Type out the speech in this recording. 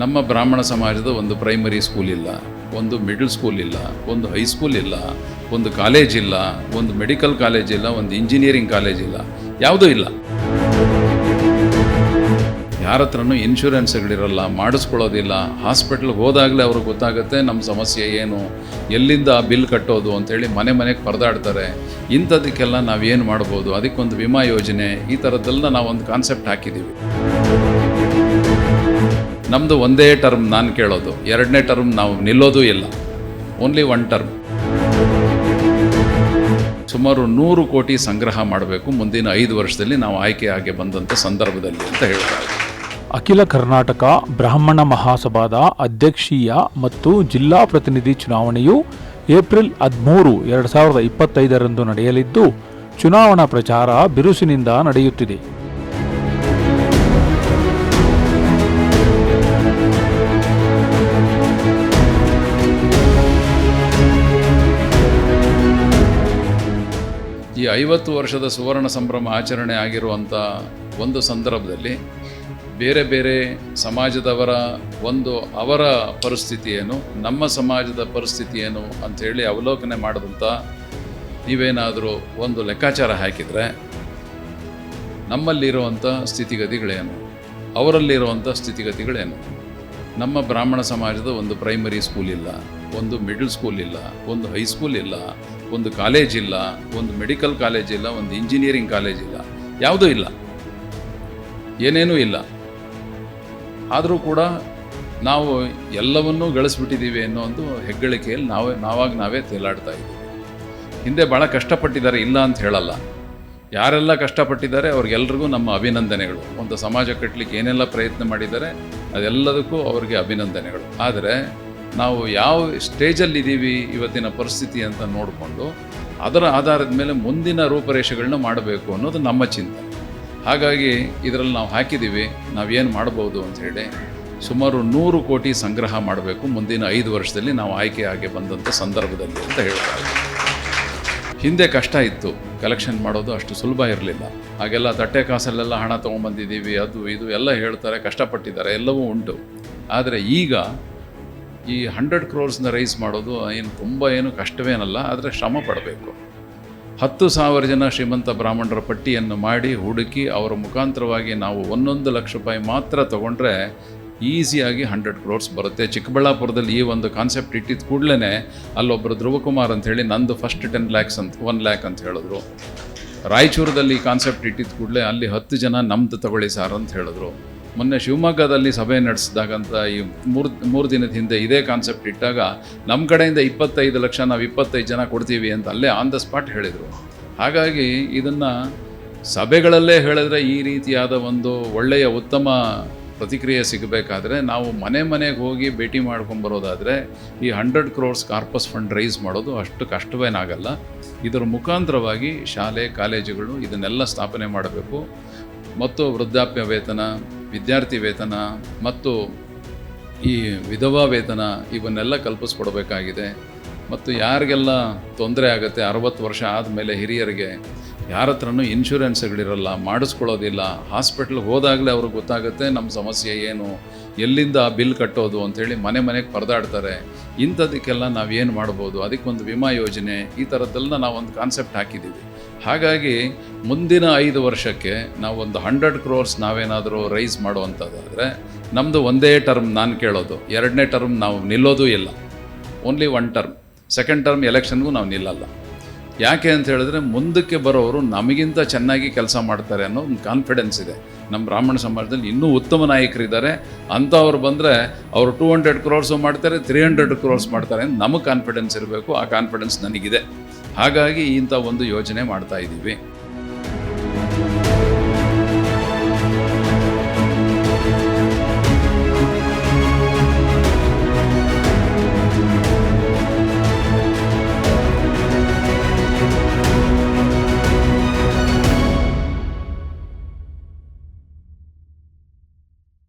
ನಮ್ಮ ಬ್ರಾಹ್ಮಣ ಸಮಾಜದ ಒಂದು ಪ್ರೈಮರಿ ಸ್ಕೂಲ್ ಇಲ್ಲ, ಒಂದು ಮಿಡಲ್ ಸ್ಕೂಲ್ ಇಲ್ಲ, ಒಂದು ಹೈಸ್ಕೂಲ್ ಇಲ್ಲ, ಒಂದು ಕಾಲೇಜ್ ಇಲ್ಲ, ಒಂದು ಮೆಡಿಕಲ್ ಕಾಲೇಜ್ ಇಲ್ಲ, ಒಂದು ಇಂಜಿನಿಯರಿಂಗ್ ಕಾಲೇಜ್ ಇಲ್ಲ, ಯಾವುದೂ ಇಲ್ಲ. ಯಾರ ಹತ್ರನೂ ಇನ್ಶೂರೆನ್ಸ್ಗಳಿರಲ್ಲ ಮಾಡಿಸ್ಕೊಳ್ಳೋದಿಲ್ಲ ಹಾಸ್ಪಿಟ್ಲ್ಗೆ ಹೋದಾಗಲೇ ಅವ್ರಿಗೆ ಗೊತ್ತಾಗುತ್ತೆ ನಮ್ಮ ಸಮಸ್ಯೆ ಏನು, ಎಲ್ಲಿಂದ ಬಿಲ್ ಕಟ್ಟೋದು ಅಂತೇಳಿ ಮನೆ ಮನೆಗೆ ಪರದಾಡ್ತಾರೆ. ಇಂಥದಕ್ಕೆಲ್ಲ ನಾವೇನು ಮಾಡ್ಬೋದು? ಅದಕ್ಕೊಂದು ವಿಮಾ ಯೋಜನೆ, ಈ ಥರದ್ದೆಲ್ಲ ನಾವೊಂದು ಕಾನ್ಸೆಪ್ಟ್ ಹಾಕಿದ್ದೀವಿ. ನಮ್ಮದು ಒಂದೇ ಟರ್ಮ್ ನಾನು ಕೇಳೋದು. ಎರಡನೇ ಟರ್ಮ್ ನಾವು ನಿಲ್ಲೋದು ಇಲ್ಲ. ಓನ್ಲಿ ಒನ್ ಟರ್ಮ್ ಸುಮಾರು ನೂರು ಕೋಟಿ ಸಂಗ್ರಹ ಮಾಡಬೇಕು. ಮುಂದಿನ ಐದು ವರ್ಷದಲ್ಲಿ ನಾವು ಆಯ್ಕೆ ಆಗಿ ಬಂದಂಥ ಸಂದರ್ಭದಲ್ಲಿ ಅಂತ ಹೇಳ್ತಾರೆ ಅಖಿಲ ಕರ್ನಾಟಕ ಬ್ರಾಹ್ಮಣ ಮಹಾಸಭಾದ ಅಧ್ಯಕ್ಷೀಯ ಮತ್ತು ಜಿಲ್ಲಾ ಪ್ರತಿನಿಧಿ ಚುನಾವಣೆಯು ಏಪ್ರಿಲ್ ಹದಿಮೂರು, ಎರಡು ಸಾವಿರದ ಇಪ್ಪತ್ತೈದರಂದು ನಡೆಯಲಿದ್ದು, ಚುನಾವಣಾ ಪ್ರಚಾರ ಬಿರುಸಿನಿಂದ ನಡೆಯುತ್ತಿದೆ. ಈ ಐವತ್ತು ವರ್ಷದ ಸುವರ್ಣ ಸಂಭ್ರಮ ಆಚರಣೆ ಆಗಿರುವಂಥ ಒಂದು ಸಂದರ್ಭದಲ್ಲಿ ಬೇರೆ ಬೇರೆ ಸಮಾಜದವರ ಒಂದು ಅವರ ಪರಿಸ್ಥಿತಿ ಏನು ನಮ್ಮ ಸಮಾಜದ ಪರಿಸ್ಥಿತಿ ಏನು ಅಂಥೇಳಿ ಅವಲೋಕನೆ ಮಾಡಿದಂಥ ನೀವೇನಾದರೂ ಒಂದು ಲೆಕ್ಕಾಚಾರ ಹಾಕಿದರೆ ನಮ್ಮಲ್ಲಿರುವಂಥ ಸ್ಥಿತಿಗತಿಗಳೇನು? ಅವರಲ್ಲಿರುವಂಥ ಸ್ಥಿತಿಗತಿಗಳೇನು? ನಮ್ಮ ಬ್ರಾಹ್ಮಣ ಸಮಾಜದ ಒಂದು ಪ್ರೈಮರಿ ಸ್ಕೂಲ್ ಇಲ್ಲ, ಒಂದು ಮಿಡಲ್ ಸ್ಕೂಲ್ ಇಲ್ಲ, ಒಂದು ಹೈಸ್ಕೂಲ್ ಇಲ್ಲ. ಒಂದು ಕಾಲೇಜ್ ಇಲ್ಲ, ಒಂದು ಮೆಡಿಕಲ್ ಕಾಲೇಜ್ ಇಲ್ಲ, ಒಂದು ಇಂಜಿನಿಯರಿಂಗ್ ಕಾಲೇಜ್ ಇಲ್ಲ, ಯಾವುದೂ ಇಲ್ಲ. ಏನೇನೂ ಇಲ್ಲ. ಆದರೂ ಕೂಡ ನಾವು ಎಲ್ಲವನ್ನೂ ಗಳಿಸ್ಬಿಟ್ಟಿದ್ದೀವಿ ಅನ್ನೋ ಒಂದು ಹೆಗ್ಗಳಿಕೆಯಲ್ಲಿ ನಾವೇ, ನಾವಾಗ ನಾವೇ ತೇಲಾಡ್ತಾ ಇದ್ದೀವಿ. ಹಿಂದೆ ಭಾಳ ಕಷ್ಟಪಟ್ಟಿದ್ದಾರೆ, ಇಲ್ಲ ಅಂತ ಹೇಳಲ್ಲ. ಯಾರೆಲ್ಲ ಕಷ್ಟಪಟ್ಟಿದ್ದಾರೆ, ಅವ್ರಿಗೆಲ್ರಿಗೂ ನಮ್ಮ ಅಭಿನಂದನೆಗಳು. ಒಂದು ಸಮಾಜ ಕಟ್ಟಲಿಕ್ಕೆ ಏನೆಲ್ಲ ಪ್ರಯತ್ನ ಮಾಡಿದ್ದಾರೆ, ಅದೆಲ್ಲದಕ್ಕೂ ಅವ್ರಿಗೆ ಅಭಿನಂದನೆಗಳು. ಆದರೆ ನಾವು ಯಾವ ಸ್ಟೇಜಲ್ಲಿದ್ದೀವಿ ಇವತ್ತಿನ ಪರಿಸ್ಥಿತಿ ಅಂತ ನೋಡಿಕೊಂಡು ಅದರ ಆಧಾರದ ಮೇಲೆ ಮುಂದಿನ ರೂಪರೇಷೆಗಳನ್ನ ಮಾಡಬೇಕು ಅನ್ನೋದು ನಮ್ಮ ಚಿಂತೆ. ಹಾಗಾಗಿ ಇದರಲ್ಲಿ ನಾವು ಹಾಕಿದ್ದೀವಿ, ನಾವೇನು ಮಾಡ್ಬೋದು ಅಂತ ಹೇಳಿ ಸುಮಾರು ನೂರು ಕೋಟಿ ಸಂಗ್ರಹ ಮಾಡಬೇಕು ಮುಂದಿನ ಐದು ವರ್ಷದಲ್ಲಿ ನಾವು ಆಯ್ಕೆ ಆಗಿ ಬಂದಂಥ ಸಂದರ್ಭದಲ್ಲಿ ಅಂತ ಹೇಳ್ತಾರೆ ಹಿಂದೆ ಕಷ್ಟ ಇತ್ತು ಕಲೆಕ್ಷನ್ ಮಾಡೋದು ಅಷ್ಟು ಸುಲಭ ಇರಲಿಲ್ಲ. ಹಾಗೆಲ್ಲ ತಟ್ಟೆ ಕಾಸಲ್ಲೆಲ್ಲ ಹಣ ತೊಗೊಂಬಂದಿದ್ದೀವಿ, ಅದು ಇದು ಎಲ್ಲ ಹೇಳ್ತಾರೆ, ಕಷ್ಟಪಟ್ಟಿದ್ದಾರೆ, ಎಲ್ಲವೂ ಉಂಟು. ಆದರೆ ಈಗ ಈ ಹಂಡ್ರೆಡ್ ಕ್ರೋರ್ಸ್ನ ರೈಸ್ ಮಾಡೋದು ಏನು ತುಂಬ ಏನು ಕಷ್ಟವೇನಲ್ಲ, ಆದರೆ ಶ್ರಮ ಪಡಬೇಕು. ಹತ್ತು ಸಾವಿರ ಜನ ಶ್ರೀಮಂತ ಬ್ರಾಹ್ಮಣರ ಪಟ್ಟಿಯನ್ನು ಮಾಡಿ ಹುಡುಕಿ ಅವರ ಮುಖಾಂತರವಾಗಿ ನಾವು ಒಂದೊಂದು ಲಕ್ಷ ರೂಪಾಯಿ ಮಾತ್ರ ತೊಗೊಂಡ್ರೆ ಈಸಿಯಾಗಿ ಹಂಡ್ರೆಡ್ ಕ್ರೋರ್ಸ್ ಬರುತ್ತೆ. ಚಿಕ್ಕಬಳ್ಳಾಪುರದಲ್ಲಿ ಈ ಒಂದು ಕಾನ್ಸೆಪ್ಟ್ ಇಟ್ಟಿದ್ದ ಕೂಡಲೇ ಅಲ್ಲೊಬ್ಬರು ಧ್ರುವಕುಮಾರ್ ಅಂತ ಹೇಳಿ ನಂದು ಫಸ್ಟ್ ಟೆನ್ ಲ್ಯಾಕ್ಸ್ ಅಂತ ಒನ್ ಲ್ಯಾಕ್ ಅಂತ ಹೇಳಿದ್ರು. ರಾಯಚೂರದಲ್ಲಿ ಈ ಕಾನ್ಸೆಪ್ಟ್ ಇಟ್ಟಿದ್ದ ಕೂಡಲೇ ಅಲ್ಲಿ ಹತ್ತು ಜನ ನಮ್ದು ತಗೊಳ್ಳಿ ಸಾರ್ ಅಂತ ಹೇಳಿದ್ರು. ಮೊನ್ನೆ ಶಿವಮೊಗ್ಗದಲ್ಲಿ ಸಭೆ ನಡೆಸಿದಾಗಂತ ಈ ಮೂರು ಮೂರು ದಿನದ ಹಿಂದೆ ಇದೇ ಕಾನ್ಸೆಪ್ಟ್ ಇಟ್ಟಾಗ ನಮ್ಮ ಕಡೆಯಿಂದ ಇಪ್ಪತ್ತೈದು ಲಕ್ಷ ನಾವು ಇಪ್ಪತ್ತೈದು ಜನ ಕೊಡ್ತೀವಿ ಅಂತ ಅಲ್ಲೇ ಆನ್ ದ ಸ್ಪಾಟ್ ಹೇಳಿದರು. ಹಾಗಾಗಿ ಇದನ್ನು ಸಭೆಗಳಲ್ಲೇ ಹೇಳಿದ್ರೆ ಈ ರೀತಿಯಾದ ಒಂದು ಒಳ್ಳೆಯ ಉತ್ತಮ ಪ್ರತಿಕ್ರಿಯೆ ಸಿಗಬೇಕಾದ್ರೆ, ನಾವು ಮನೆ ಮನೆಗೆ ಹೋಗಿ ಭೇಟಿ ಮಾಡ್ಕೊಂಬರೋದಾದರೆ ಈ hundred crores corpus fund raise ಮಾಡೋದು ಅಷ್ಟು ಕಷ್ಟವೇನಾಗಲ್ಲ. ಇದರ ಮುಖಾಂತರವಾಗಿ ಶಾಲೆ, ಕಾಲೇಜುಗಳು ಇದನ್ನೆಲ್ಲ ಸ್ಥಾಪನೆ ಮಾಡಬೇಕು. ಮತ್ತು ವೃದ್ಧಾಪ್ಯ ವೇತನ ವಿದ್ಯಾರ್ಥಿ ವೇತನ ಮತ್ತು ಈ ವಿಧವಾ ವೇತನ ಇವನ್ನೆಲ್ಲ ಕಲ್ಪಿಸ್ಕೊಡ್ಬೇಕಾಗಿದೆ. ಮತ್ತು ಯಾರಿಗೆಲ್ಲ ತೊಂದರೆ ಆಗುತ್ತೆ, ಅರವತ್ತು ವರ್ಷ ಆದಮೇಲೆ ಹಿರಿಯರಿಗೆ ಯಾರ ಹತ್ರನೂ ಇನ್ಶೂರೆನ್ಸ್ಗಳಿರಲ್ಲ, ಮಾಡಿಸ್ಕೊಳ್ಳೋದಿಲ್ಲ ಹಾಸ್ಪಿಟ್ಲ್ಗೆ ಹೋದಾಗಲೇ ಅವ್ರಿಗೆ ಗೊತ್ತಾಗುತ್ತೆ ನಮ್ಮ ಸಮಸ್ಯೆ ಏನು, ಎಲ್ಲಿಂದ ಬಿಲ್ ಕಟ್ಟೋದು ಅಂಥೇಳಿ ಮನೆ ಮನೆಗೆ ಪರದಾಡ್ತಾರೆ. ಇಂಥದಕ್ಕೆಲ್ಲ ಏನು ಮಾಡ್ಬೋದು? ಅದಕ್ಕೊಂದು ವಿಮಾ ಯೋಜನೆ, ಈ ಥರದ್ದೆಲ್ಲ ನಾವೊಂದು ಕಾನ್ಸೆಪ್ಟ್ ಹಾಕಿದ್ದೀವಿ. ಹಾಗಾಗಿ ಮುಂದಿನ ಐದು ವರ್ಷಕ್ಕೆ ನಾವು ಒಂದು ಹಂಡ್ರೆಡ್ ಕ್ರೋರ್ಸ್ ನಾವೇನಾದರೂ ರೈಸ್ ಮಾಡುವಂಥದ್ದಾದರೆ ನಮ್ಮದು ಒಂದೇ ಟರ್ಮ್ ನಾನು ಕೇಳೋದು. ಎರಡನೇ ಟರ್ಮ್ ನಾವು ನಿಲ್ಲೋದೂ ಇಲ್ಲ. Only one term. Second term ಎಲೆಕ್ಷನ್ಗೂ ನಾವು ನಿಲ್ಲಲ್ಲ. ಯಾಕೆ ಅಂತ ಹೇಳಿದ್ರೆ ಮುಂದಕ್ಕೆ ಬರೋರು ನಮಗಿಂತ ಚೆನ್ನಾಗಿ ಕೆಲಸ ಮಾಡ್ತಾರೆ ಅನ್ನೋ ಒಂದು ಕಾನ್ಫಿಡೆನ್ಸ್ ಇದೆ. ನಮ್ಮ ಬ್ರಾಹ್ಮಣ ಸಮಾಜದಲ್ಲಿ ಇನ್ನೂ ಉತ್ತಮ ನಾಯಕರಿದ್ದಾರೆ. ಅಂಥವ್ರು ಬಂದರೆ ಅವರು ಟೂ ಹಂಡ್ರೆಡ್ ಕ್ರೋರ್ಸು ಮಾಡ್ತಾರೆ ತ್ರೀ ಹಂಡ್ರೆಡ್ ಕ್ರೋರ್ಸ್ ಮಾಡ್ತಾರೆ ಅಂತ ನಮಗೆ ಕಾನ್ಫಿಡೆನ್ಸ್ ಇರಬೇಕು. ಆ ಕಾನ್ಫಿಡೆನ್ಸ್ ನನಗಿದೆ. ಹಾಗಾಗಿ ಇಂಥ ಒಂದು ಯೋಜನೆ ಮಾಡ್ತಾ ಇದ್ದೀವಿ.